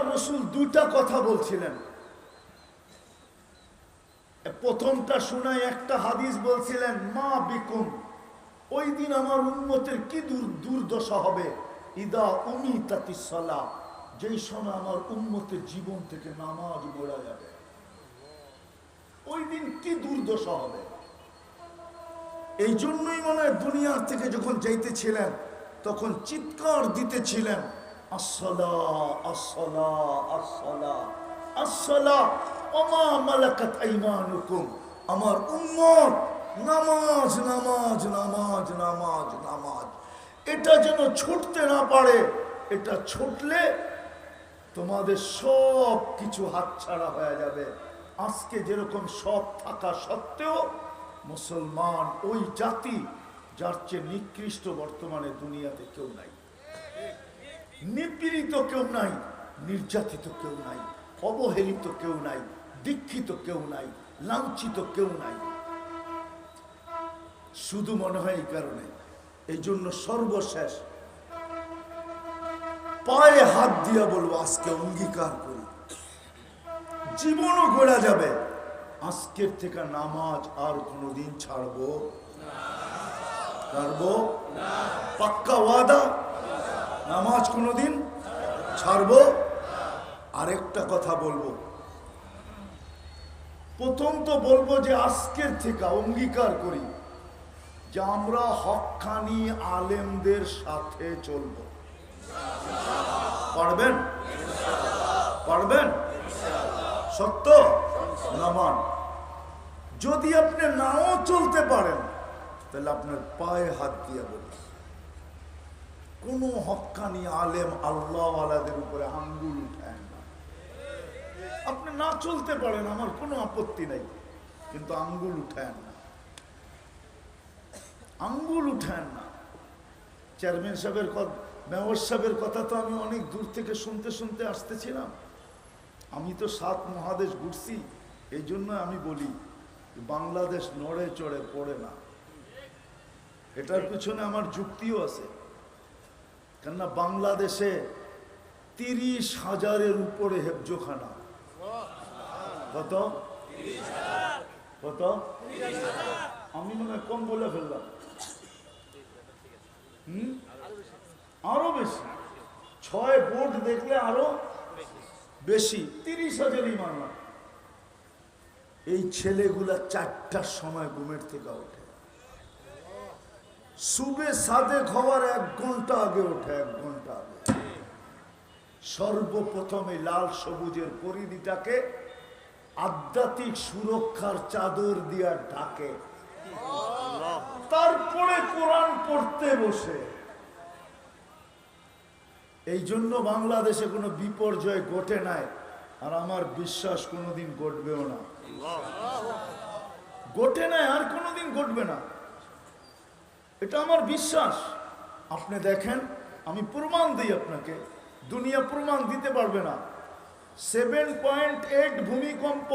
আল্লাহ রসুল দুইটা কথা বলছিলেন। প্রথমটা শোনায় একটা হাদিস বলছিলেন, মা বিকুম, ওই দিন আমার উন্মতের কি দূর, দুর্দশা হবে? ইদা উমি তাতি সলা যেই সময় আমার উন্মতের জীবন থেকে নামাজ মোড়া যাবে। ওই দিন কি দুর্দশা হবে? এই জন্যই মনে হয় দুনিয়ার থেকে যখন যাইতেছিলেন, তখন চিৎকার দিতেছিলেন। আসলা আসলা আমার উম্মত, নামাজ নামাজ নামাজ নামাজ নামাজ। এটা যেন ছুটতে না পারে, এটা ছুটলে তোমাদের সব কিছু হাতছাড়া হয়ে যাবে। আজকে যেরকম সব থাকা সত্ত্বেও মুসলমান ওই জাতি, যার চেয়ে নিকৃষ্ট বর্তমানে দুনিয়াতে কেউ নাই। নিপীড়িত কেউ নাই, নির্যাতিত কেউ নাই, অবহেলিত কেউ নাই, দীক্ষিত কেউ নাই, লাঞ্ছিত কেউ নাই। শুধু মনে হয় এই কারণে, এই জন্য সর্বশেষ পায়ে হাত দিয়া বলব, আজকে অঙ্গীকার করি। জীবনও গড়া যাবে, আজকের থেকে নামাজ আর কোনোদিন ছাড়বো ছাড়বো পাক্কা ওয়াদা নামাজ কোনোদিন ছাড়বো? আরেকটা কথা বলব। প্রথম তো বলব যে আজকের থেকে অঙ্গীকার করি যে আমরা হকানি আলেমদের সাথে চলবো। পারবেন? পারবেন? সত্য? নামান যদি আপনি নাও চলতে পারেন, তাহলে আপনার পায়ে হাত দিয়ে বলুন। কোন হকানি আলেম আল্লাহ উপরে আঙ্গুল উঠেন না। আপনি না চলতে পারেন, আমার কোনো আপত্তি নাই, কিন্তু আঙ্গুল উঠেন না। আঙ্গুল উঠেন না। চেয়ারম্যান সাহেবের কথা মেয়র সাহেবের কথা তো আমি অনেক দূর থেকে শুনতে শুনতে আসতেছিলাম। আমি তো সাত মহাদেশ ঘুরছি, এই জন্য আমি বলি, বাংলাদেশ নড়ে চড়ে পড়ে না। এটার পিছনে আমার যুক্তিও আছে। কেননা বাংলাদেশে তিরিশ হাজারের উপরে হেফজোখানা। কত? কত? আমি মনে কম বলে ফেললাম। হুম? আরও বেশি। ছয় বোর্ড দেখলে আরও বেশি। তিরিশ হাজারই মানলাম এই ছেলেগুলা চারটার সময় ঘুমের থেকে ওঠে সুবে সাদে খাওয়ার এক ঘণ্টা আগে ওঠে, এক ঘণ্টা আগে। সর্বপ্রথমে লাল সবুজের পরিধিটাকে আধ্যাত্মিক সুরক্ষার চাদর দিয়া ঢাকে। তারপরে কোরআন পড়তে বসে। এই জন্য বাংলাদেশে কোনো বিপর্যয় ঘটে নাই, আর আমার বিশ্বাস কোনোদিন ঘটবেও না। ঘটে নাই, আর কোনোদিন ঘটবে না। এটা আমার বিশ্বাস। আপনি দেখেন, আমি প্রমাণ দিই আপনাকে। দুনিয়া প্রমাণ দিতে পারবে না। সেভেন পয়েন্ট এইট ভূমিকম্প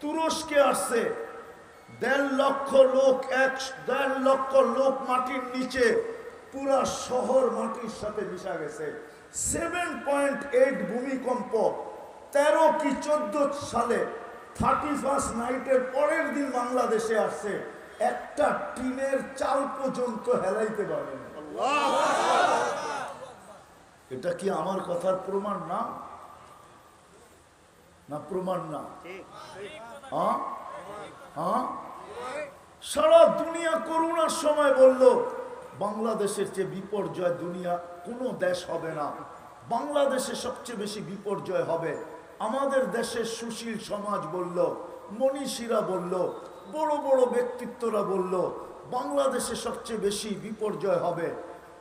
তুরস্কে আসছে। দেড় লক্ষ লোক এক, দেড় লক্ষ লোক মাটির নিচে, পুরা শহর মাটির সাথে মিশা গেছে। সেভেন পয়েন্ট এইট ভূমিকম্প তেরো কি চোদ্দ সালে থার্টি ফার্স্ট নাইটের পরের দিন বাংলাদেশে আসছে। একটা টিনের চাল পর্যন্ত হেলাইতে পারেন এটা কি আমার কথার প্রমাণ না? না প্রমাণ না? হ্যাঁ? হ্যাঁ? সারা দুনিয়া করোনার সময় বলল বাংলাদেশের যে বিপর্যয় দুনিয়া কোনো দেশ হবে না। বাংলাদেশে সবচেয়ে বেশি বিপর্যয় হবে। আমাদের দেশের সুশীল সমাজ বলল মনীষীরা বলল বড় বড় ব্যক্তিত্বরা বলল, বাংলাদেশে সবচেয়ে বেশি বিপর্যয় হবে।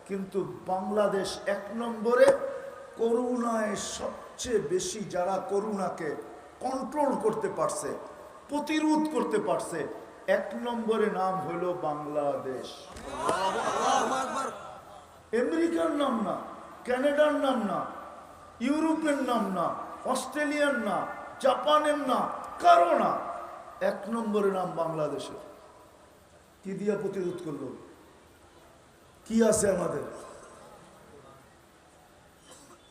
কিন্তু বাংলাদেশ এক নম্বরে করুণায় সবচেয়ে বেশি যারা করুণাকে কন্ট্রোল করতে পারছে, প্রতিরোধ করতে পারছে, এক নম্বরে নাম হলো বাংলাদেশ। আমেরিকার নাম না, কানাডার নাম না, ইউরোপের নাম না, অস্ট্রেলিয়ার না, জাপানের না, কারও না। এক নম্বরে নাম বাংলাদেশের। কি দিয়া প্রতিরোধ করল? কি আছে আমাদের?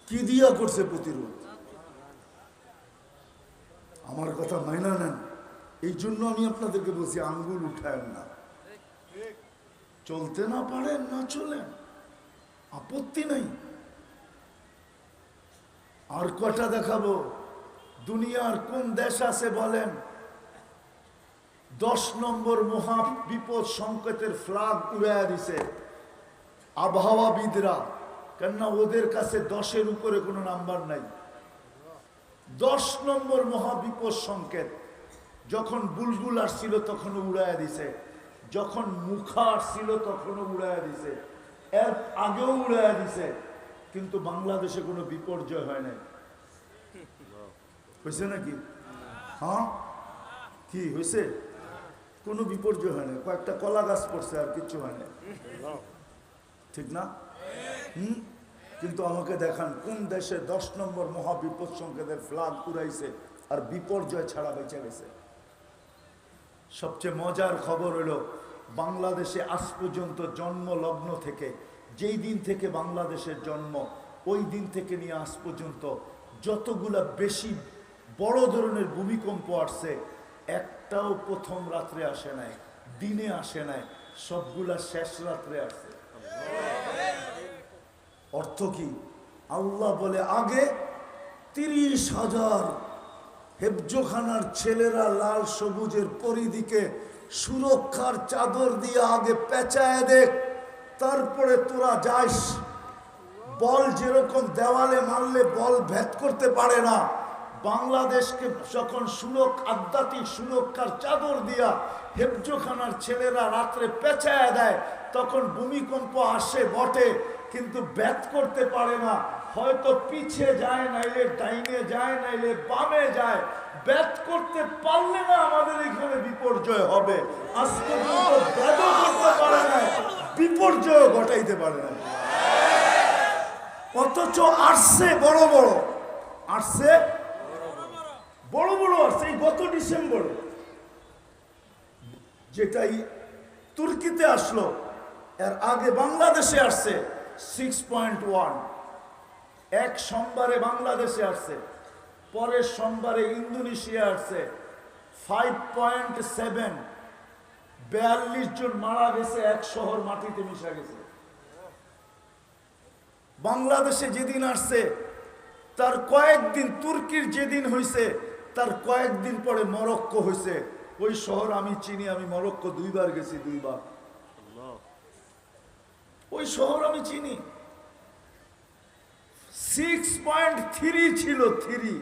কি দিয়া করছে প্রতিরোধ? আমার কথা মাইনা নেন। এই জন্য আমি আপনাদেরকে বলছি, আঙ্গুল উঠায় না। চলতে না পারেন, না চলেন। আপত্তি নাই। আর কটা দেখাবো? দুনিয়ার কোন দেশ আছে বলেন? দশ নম্বর মহা বিপদ সংকেতের ফ্লাগ উড়াইয়া দিছে। আবহাওয়াবিদরা, কেননা ওদের কাছে দশের উপরে কোনো নাম্বার নাই। দশ নম্বর মহাবিপদ সংকেত, যখন বুলবুল আসছিল তখনও উড়াইয়া দিছে। যখন মুখা আসছিল তখনও উড়াইয়া দিছে। এর আগেও উড়াইয়া দিছে, কিন্তু বাংলাদেশে কোনো বিপর্যয় হয় নাই। হয়েছে নাকি? হ্যাঁ? কি হয়েছে কোনো বিপর্যয় হয় না, কয়েকটা কলা গাছ পড়ছে আর কিচ্ছু হয় না। ঠিক না? হুম? কিন্তু আমাকে দেখান, কোন দেশে দশ নম্বর মহাবিপদ সংকেতের ফ্লাগ উড়াইছে আর বিপর্যয় ছাড়া বেঁচে গেছে? সবচেয়ে মজার খবর হলো, বাংলাদেশে আজ পর্যন্ত জন্ম লগ্ন থেকে, যেই দিন থেকে বাংলাদেশের জন্ম, ওই দিন থেকে নিয়ে আজ পর্যন্ত যতগুলা বেশি বড় ধরনের ভূমিকম্প আসছে একটাও প্রথম রাত্রে আসে নাই, দিনে আসে নাই, সবগুলা শেষ রাত্রে আসে। অর্থ কি? আল্লাহ বলে, আগে তিরিশ হাজার হেফজোখানার ছেলেরা লাল সবুজের পরিদিকে সুরক্ষার চাদর দিয়ে আগে পেঁচায় দেখ তারপরে তোরা যাস বল যেরকম দেওয়ালে মারলে বল ভেদ করতে পারে না। বাংলাদেশকে যখন সুরক আধ্যাত্মিক সুরক্ষার চাদর দিয়া হেফজোখানার ছেলেরা রাত্রে পেঁচায় দেয়, তখন ভূমিকম্প আসে বটে, কিন্তু ব্যাত করতে পারে না। হয়তো পিছে যায় নাইলে ডাইনে যায় নাইলে বামে যায়। ব্যাত করতে পারলে না আমাদের এখানে বিপর্যয় হবে। আজকে করতে পারে না বিপর্যয় ঘটাইতে পারে না। অথচ আসছে বড় বড়, আসছে বড় বড় আসছে গত ডিসেম্বরে। যেটাই তুর্কিতে আসলো, এর আগে বাংলাদেশে আসছে সিক্স পয়েন্ট ওয়ান এক সোমবারে বাংলাদেশে আসছে, পরের সোমবারে ইন্দোনেশিয়া আসছে ফাইভ পয়েন্ট সেভেন বিয়াল্লিশ জন মারা গেছে, এক শহর মাটিতে মিশা গেছে। বাংলাদেশে যেদিন আসছে, তার কয়েকদিন তুর্কির যেদিন হয়েছে তার কয়েকদিন পরে মরক্কো হয়েছে। ওই শহর আমি চিনি আমি মরক্কো দুইবার গেছি দুইবার। ওই শহর আমি চিনি। সিক্স পয়েন্ট থ্রি ছিল থ্রি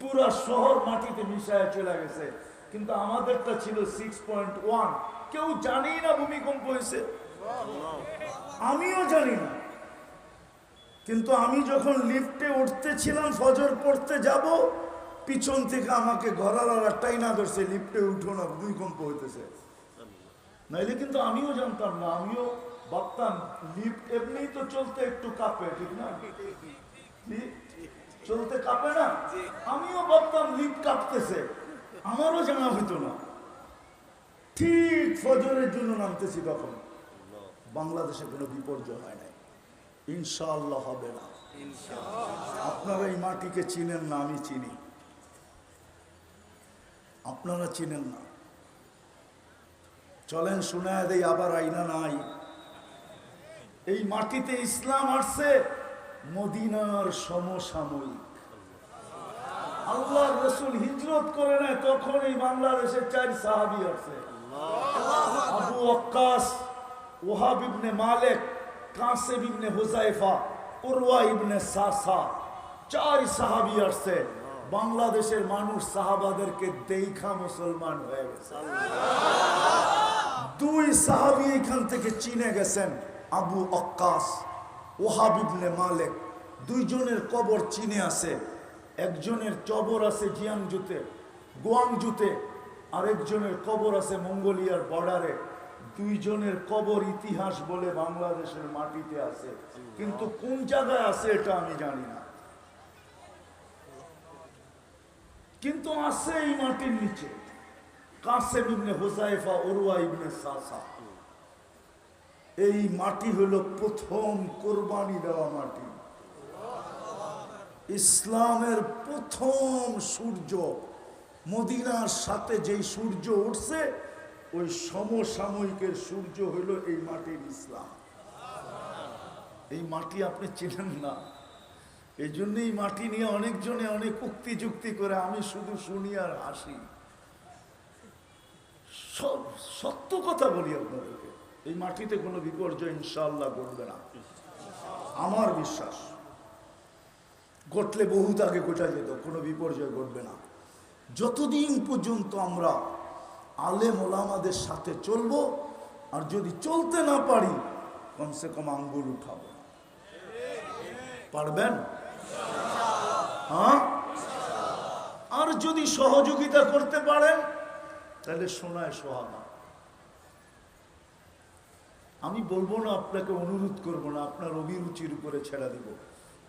পুরা শহর মাটিতে মিশায় চলে গেছে। কিন্তু আমাদেরটা ছিল সিক্স পয়েন্ট ওয়ান কেউ জানি না ভূমিকম্প হয়েছে। আমিও জানি না। কিন্তু আমি যখন লিফটে উঠতেছিলাম, ফজর পড়তে যাব, পিছন থেকে আমাকে ঘরালারা টাইনা ধরছে, লিফটে উঠো না, ভূমিকম্প হইতেছে। নাইলে কিন্তু আমিও জানতাম না, আমিও ভাবতাম, লিফট এমনিই তো চলতে একটু কাঁপে, ঠিক না? চলতে কাঁপে না? আমিও ভাবতাম লিফট কাঁপতেছে, আমারও জানা হইতো না। ঠিক ফজরের জন্য নামতেছি তখন। বাংলাদেশে কোনো বিপর্যয় হয় নাই। ইনশাআল্লাহ হবে না। আপনারা এই মাটিকে চিনেন না আমি চিনি। আপনারা চিনেন না। চলেন শোনায় দেই আবার আইনা নাই। এই মাটিতে ইসলাম আসছে মদিনার সমসাময়িক। আল্লাহ রসুল হিজরত করে নেয় তখন এই বাংলাদেশের চার সাহাবি আছে আবু ওয়াক্কাস ওহাব ইবনে মালিক কাসেম ইবনে হুজাইফা উরওয়া ইবনে সাসা চার সাহাবি আসছে। বাংলাদেশের মানুষ সাহাবাদেরকে দেখা মুসলমান হয়ে গেছে। দুই সাহাবি এখান থেকে চিনে গেছেন, আবু অক্কাস, ওহাব ইবনে মালিক। দুইজনের কবর চিনে আছে। একজনের চবর আছে জিয়াংজুতে, গোয়াংজুতে, আরেকজনের কবর আছে মঙ্গোলিয়ার বর্ডারে। দুইজনের কবর ইতিহাস বলে বাংলাদেশের মাটিতে আছে। কিন্তু কোন জায়গায় আছে এটা আমি জানি না। কিন্তু আছে এই মাটির নিচে। কাসেম ইবনে হুসাইফা ওরুয়া ইবনে সাসা। এই মাটি হলো প্রথম কোরবানি দেওয়া মাটি। ইসলামের প্রথম সূর্য। মদিনার সাথে যেই সূর্য উঠছে ওই সমসাময়িকের সূর্য হইল এই মাটির ইসলাম। এই মাটি আপনি চেনেন না। এই জন্য এই মাটি নিয়ে অনেকজনে অনেক উক্তি যুক্তি করে, আমি শুধু শুনি আর হাসি। সব সত্য কথা বলি আপনাদেরকে। এই মাটিতে কোনো বিপর্যয় ইনশাল্লাহ ঘটবে না। আমার বিশ্বাস, ঘটলে বহুত আগে গোটা যেত, কোনো বিপর্যয় ঘটবে না। যতদিন পর্যন্ত আমরা আলেম ওলামাদের সাথে চলবো, আর যদি চলতে না পারি, কমসে কম আঙ্গুল উঠাবো। পারবেন? হ্যাঁ? আর যদি সহযোগিতা করতে পারেন, তাহলে শোনায় সোহানা আমি বলব না, আপনাকে অনুরোধ করব না, আপনার অভিরুচির উপরে ছেড়ে দেব।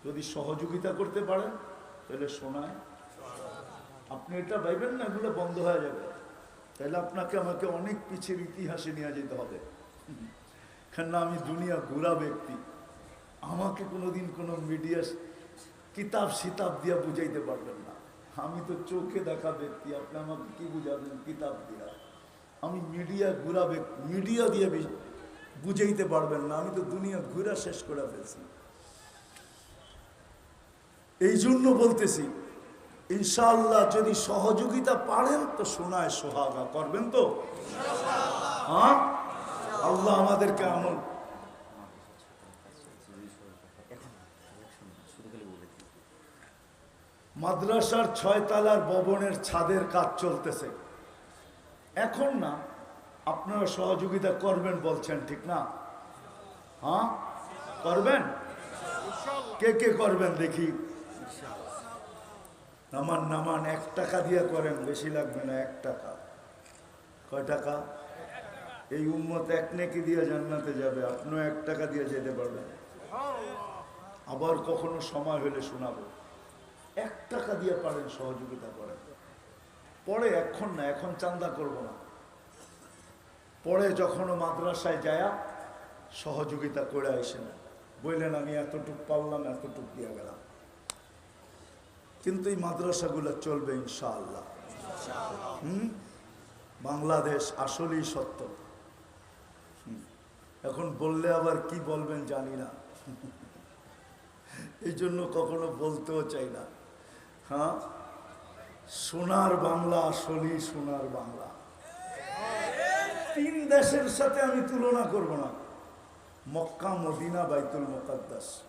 যদি সহযোগিতা করতে পারেন, তাহলে শোনায়। আপনি এটা ভাইবেন না, এগুলো বন্ধ হয়ে যাবে। তাহলে আপনাকে আমাকে অনেক পিছের ইতিহাসে নিয়ে যেতে হবে। কেননা আমি দুনিয়া ঘোরা ব্যক্তি। আমাকে কোনোদিন কোনো মিডিয়া কিতাব সিতাব দিয়া বুঝাইতে পারবেন না। আমি তো চোখে দেখা ব্যক্তি, আপনি আমাকে কি বুঝাবেন কিতাব দিয়া? আমি মিডিয়া ঘুরা মিডিয়া দিয়ে বুঝাইতে পারবেন না। আমি তো দুনিয়া ঘুরা শেষ করে ফেলছি। এই জন্য বলতেছি ইনশাআল্লাহ যদি সহযোগিতা পারেন তো শোনায় সোহাগা করবেন তো? হ্যাঁ? আল্লাহ আমাদেরকে আমল মাদ্রাসার ছয়তলার ভবনের ছাদের কাজ চলতেছে। এখন না, আপনারা সহযোগিতা করবেন বলছেন, ঠিক না? হ্যাঁ? করবেন? কে কে করবেন দেখি। নামান নামান এক টাকা দিয়ে করেন, বেশি লাগবে না এক টাকা। কয় টাকা? এই উম্মত এক নেকি দিয়ে জান্নাতে যাবে, আপনিও এক টাকা দিয়ে যেতে পারবেন। আবার কখনো সময় হলে শোনাবো। এক টাকা দিয়ে পারেন, সহযোগিতা করেন। পরে এখন না, এখন চান্দা করব না। পরে যখনও মাদ্রাসায় যায়া, সহযোগিতা করে আসেন। বললেন, আমি এতটুক পারলাম, এতটুক দিয়ে গেলাম। কিন্তু এই মাদ্রাসাগুলো চলবে ইনশাআল্লাহ। হুম? বাংলাদেশ আসলেই সত্য। এখন বললে আবার কি বলবেন জানি না। এই জন্য কখনো বলতেও চাই না। হ্যাঁ? সোনার বাংলা আসলেই সোনার বাংলা। তিন দেশের সাথে আমি তুলনা করব না। মক্কা, মদিনা, বাইতুল মোকাদ্দাস।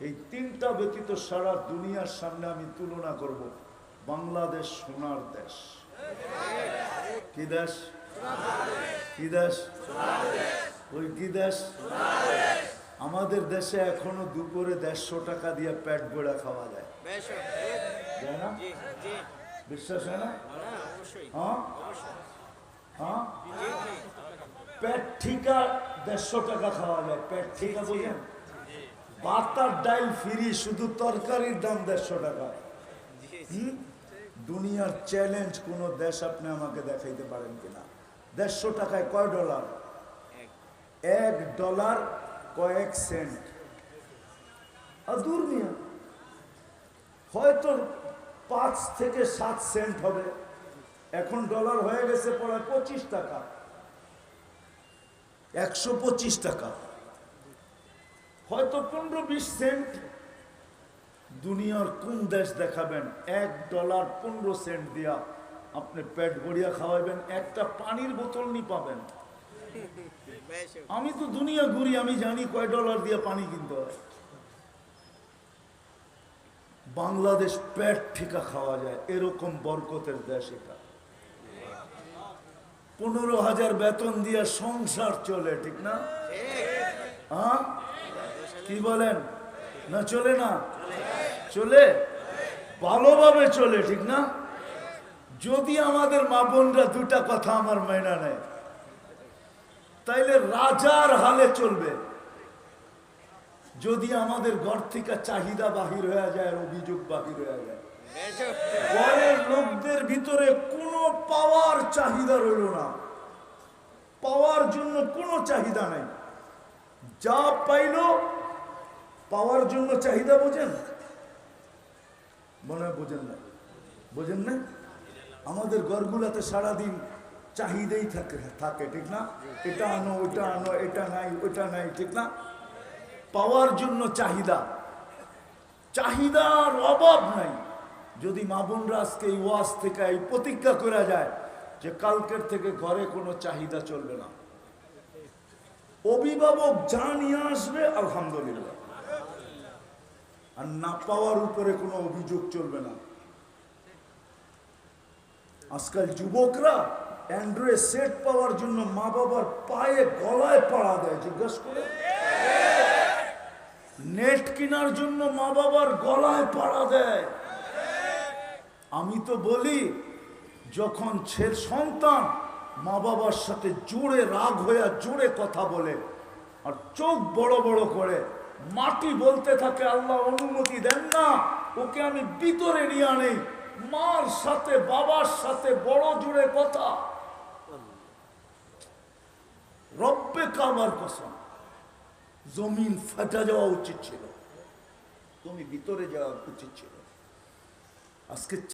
এই তিনটা ব্যতীত সারা দুনিয়ার সামনে আমি তুলনা করব বাংলাদেশ সোনার দেশ। কি দেশ? কি দেশ? ওই কি দেশ? আমাদের দেশে এখনও দুপুরে দেড়শো টাকা দিয়ে প্যাট ভরা খাওয়া যায়। না? বিশ্বাস হয় না? হ্যাঁ হ্যাঁ? পেট ঠিকা দেড়শো টাকা খাওয়া যায়। পেট ঠিকা বলেন বাতার ডাইল ফ্রি, শুধু তরকারির দাম দেড়শো টাকা। দুনিয়ার চ্যালেঞ্জ কোন দেশ আপনি আমাকে দেখাইতে পারেন কিনা? দেড়শো টাকায় কয় ডলার? এক ডলার কয়েক সেন্ট। আদুর মিয়া, হয়তো পাঁচ থেকে সাত সেন্ট হবে। এখন ডলার হয়ে গেছে পড়ে পঁচিশ টাকা। একশো পঁচিশ টাকা। হয়তো পনেরো বিশ সেন্ট দুনিয়ার কোন দেশ দেখাবেন? এক ডলার পনেরো সেন্ট দিয়া আপনি পেট ভরিয়া খাওয়াবেন একটা পানির বোতল নি পাবেন। আমি তো দুনিয়া ঘুরি, আমি জানি কয় ডলার দিয়ে পানি কিনতে হয়। বাংলাদেশ পেট ঠিকা খাওয়া যায়, এরকম বরকতের দেশ এটা। পনেরো হাজার বেতন দিয়ে সংসার চলে, ঠিক না? হ্যাঁ? কি বলেন? না, চলে না? চলে? ভালোভাবে চলে, ঠিক না? যদি আমাদের মা বোনরা দুটা কথা আমার মাইনা নেয়, তাইলে রাজার হালে চলবে। যদি আমাদের ঘর থেকে চাহিদা বাহির হয়ে যায় আর অভিযোগ বাহির হয়ে যায় লোকদের ভিতরে কোনো পাওয়ার চাহিদা রইল না। পাওয়ার জন্য কোনো চাহিদা নাই। যা পাইল পাওয়ার জন্য চাহিদা বোঝেন? মনে হয় বোঝেন না। বোঝেন না? আমাদের ঘরগুলাতে সারাদিন চাহিদাই থাকে থাকে, ঠিক না? এটা আনো ওটা আনো, এটা নাই ওটা নাই, ঠিক না? পাওয়ার জন্য চাহিদা। চাহিদার অভাব নাই। যদি মা বোনরা আজকে এই ওয়াজ থেকে এই প্রতিজ্ঞা করা যায় যে কালকের থেকে ঘরে কোনো চাহিদা চলবে না। অভিভাবক যা নিয়ে আসবে, আলহামদুলিল্লাহ। আর না পাওয়ার উপরে কোনো অভিযোগ চলবে না। আজকাল যুবকরা অ্যান্ড্রয়েড সেট পাওয়ার জন্য মা বাবার পায়ে গলায় পাড়া দেয়, জিজ্ঞাসা করে। নেট কেনার জন্য মা বাবার গলায় পাড়া দেয়। আমি তো বলি, যখন ছেলে সন্তান মা বাবার সাথে জোরে রাগ হইয়া জোরে কথা বলে আর চোখ বড় বড় করে মাটি বলতে থাকে, আল্লাহ অনুমতি দেন না। ওকে আমি ভিতরে নিয়ে আনি। মার সাথে, বাবার সাথে বড় জোরে কথা। রব্বে কাবার কসম, জমিন ফাটা যাওয়া উচিত ছিল। তুমি ভিতরে যাওয়া উচিত ছিল। আজকে